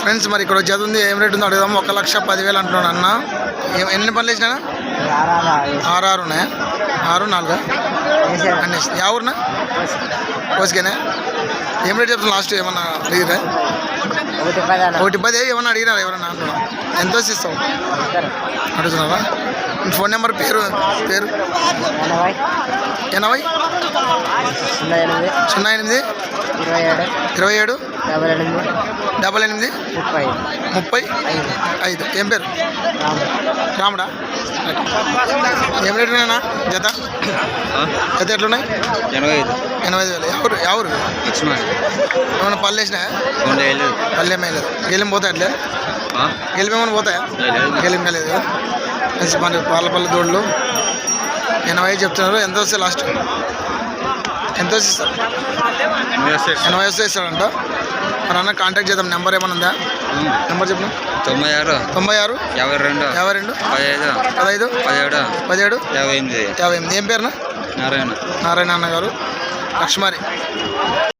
Friends మరి ఇక్కడ జత ఉంది. ఏం రేట్ ఉందో అడుగుదాం. ఒక లక్ష పదివేలు అంటున్నాడు అన్న. ఏం- ఎన్ని పనులు వేసినా ఆరు ఆరు ఉన్నాయా? ఆరు నాలుగా? అన్నీ. యా ఊరునా? కోసుకేనా? ఏం రేట్ చెప్తున్నా? లాస్ట్ ఏమన్నా అడిగిరా ఒకటి పది ఏమన్నా అడిగినారా ఎవరన్నా? అంటున్నా. ఎంత ఇస్తావు? అడుగుతున్నారా ఫోన్ నెంబర్ పేరు పేరు? ఎనభై. సున్నా ఎనిమిది. ఇరవై ఏడు. ఇరవై ఏడు? డబల్ ఎనిమిది. డబల్ ఎనిమిది? ముప్పై ముప్పై ఐదు. ఐదు. ఏం పేరు? రాము రాముడా? ఏం రేటు ఉన్నాయన్నా జత? జత ఎట్లున్నాయి? ఎనభై ఐదు. ఎనభై ఐదు వేలు. ఎవరు ఎవరు? ఏమైనా పళ్ళు వేసినాయా? రెండు వేలు పళ్ళు ఏమేయలేదు గెలిం పోతాయి అట్లే? గెలిం ఏమైనా పోతాయా? గెలిం కాలేదు. మంచి మన పాల పళ్ళు దోళ్ళు ఎనభై చెప్తున్నారు. ఎంత వస్తే లాస్ట్? ఎంత వస్తే ఇస్తారు ఎనభై వస్తే ఇస్తాడంట. మన అన్న కాంటాక్ట్ చేద్దాం. నెంబర్ ఏమైనా ఉందా? నెంబర్ చెప్పు. తొంభై ఆరు. తొంభై ఆరు. యాభై రెండు. యాభై రెండు. పదహైదు. పదహైదు. పదిహేడు. పదిహేడు. యాభై ఎనిమిది. యాభై ఎనిమిది. ఏం పేరునా నారాయణ. నారాయణ అన్న గారు. లక్ష్మారి